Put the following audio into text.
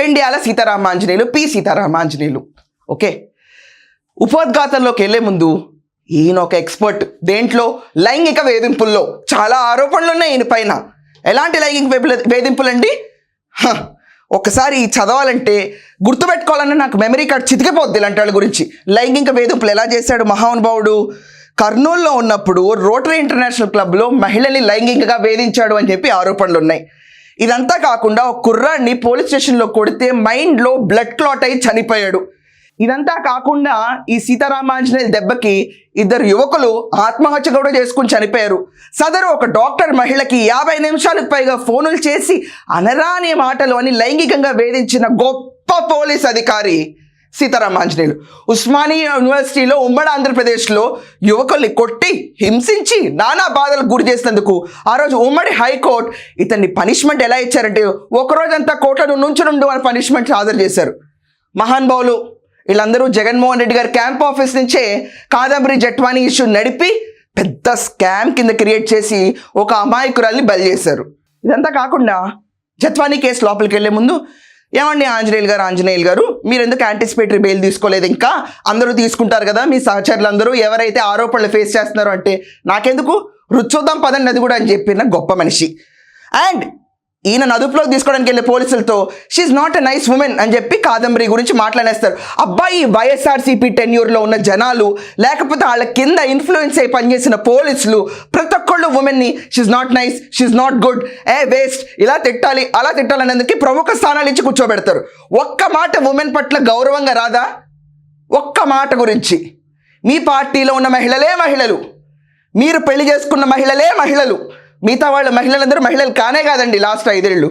Pendyala Sitaramanjaneyulu P. Sitaramanjaneyulu. Okay? ఉపోద్ఘాతంలోకి వెళ్ళే ముందు ఈయన ఒక ఎక్స్పర్ట్. దేంట్లో? లైంగిక వేధింపుల్లో. చాలా ఆరోపణలు ఉన్నాయి ఈయన పైన. ఎలాంటి లైంగిక వేధింపులు వేధింపులండి? హ, ఒకసారి చదవాలంటే గుర్తుపెట్టుకోవాలని నాకు మెమరీ కార్డ్ చితికిపోద్ది ఇలాంటి వాళ్ళ గురించి. లైంగిక వేధింపులు ఎలా చేశాడు మహానుభావుడు? కర్నూలులో ఉన్నప్పుడు రోటరీ ఇంటర్నేషనల్ క్లబ్లో మహిళల్ని లైంగికంగా వేధించాడు అని చెప్పి ఆరోపణలు ఉన్నాయి ఇదంతా కాకుండా ఒక కుర్రాడిని పోలీస్ స్టేషన్లో కొడితే మైండ్లో బ్లడ్ క్లాట్ అయి చనిపోయాడు. ఇదంతా కాకుండా ఈ సీతారామాంజనేయుల దెబ్బకి ఇద్దరు యువకులు ఆత్మహత్య కూడా చేసుకుని చనిపోయారు. సదరు ఒక డాక్టర్ మహిళకి యాభై నిమిషాలకు పైగా ఫోనులు చేసి అనరాని మాటలు అని లైంగికంగా వేధించిన గొప్ప పోలీస్ అధికారి సీతారామాంజనేయులు ఉస్మానియా యూనివర్సిటీలో ఉమ్మడి ఆంధ్రప్రదేశ్లో యువకుల్ని కొట్టి హింసించి నానా బాధలకు గురి చేసినందుకు ఆ రోజు ఉమ్మడి హైకోర్టు ఇతన్ని పనిష్మెంట్ ఎలా ఇచ్చారంటే ఒకరోజంతా కోర్టులో నుంచునుండు అని పనిష్మెంట్ హాజరు చేశారు. మహానుభావులు వీళ్ళందరూ జగన్మోహన్ రెడ్డి గారి క్యాంప్ ఆఫీస్ నుంచే కాదంబరి జట్వానీ ఇష్యూ నడిపి పెద్ద స్కామ్ కింద క్రియేట్ చేసి ఒక అమాయకురాల్ని బలి చేశారు. ఇదంతా కాకుండా జత్వానీ కేసు లోపలికి వెళ్ళే ముందు ఏమండి ఆంజనేయులు గారు ఆంజనేయులు గారు? మీరు ఎందుకు యాంటిసిపేటరీ బెయిల్ తీసుకోలేదు? ఇంకా అందరూ తీసుకుంటారు కదా మీ సహచరులు అందరూ ఎవరైతే ఆరోపణలు ఫేస్ చేస్తున్నారో అంటే నాకెందుకు? రుచోద్దాం పదండి అది కూడా అని చెప్పిన గొప్ప మనిషి. అండ్ ఈయన నదుపులోకి తీసుకోవడానికి వెళ్ళే పోలీసులతో she's not a nice women అని చెప్పి కాదంబరి గురించి మాట్లాడేస్తారు. అబ్బాయి వైఎస్ఆర్సీపీ టెన్యూర్లో ఉన్న జనాలు లేకపోతే వాళ్ళ కింద ఇన్ఫ్లుయెన్స్ అయి పనిచేసిన పోలీసులు ప్రతి women ఉమెన్ని she's not nice she's not good a waste ఇలా తిట్టాలి అలా తిట్టాలనేందుకు ప్రముఖ స్థానాలు ఇచ్చి కూర్చోబెడతారు. ఒక్క మాట ఉమెన్ పట్ల గౌరవంగా రాదా? ఒక్క మాట గురించి. మీ పార్టీలో ఉన్న మహిళలే మహిళలు. మీరు పెళ్ళి చేసుకున్న మహిళలే మహిళలు. మిగతా వాళ్ళ మహిళలందరూ మహిళలు కానే కాదండి లాస్ట్ ఐదేళ్ళు.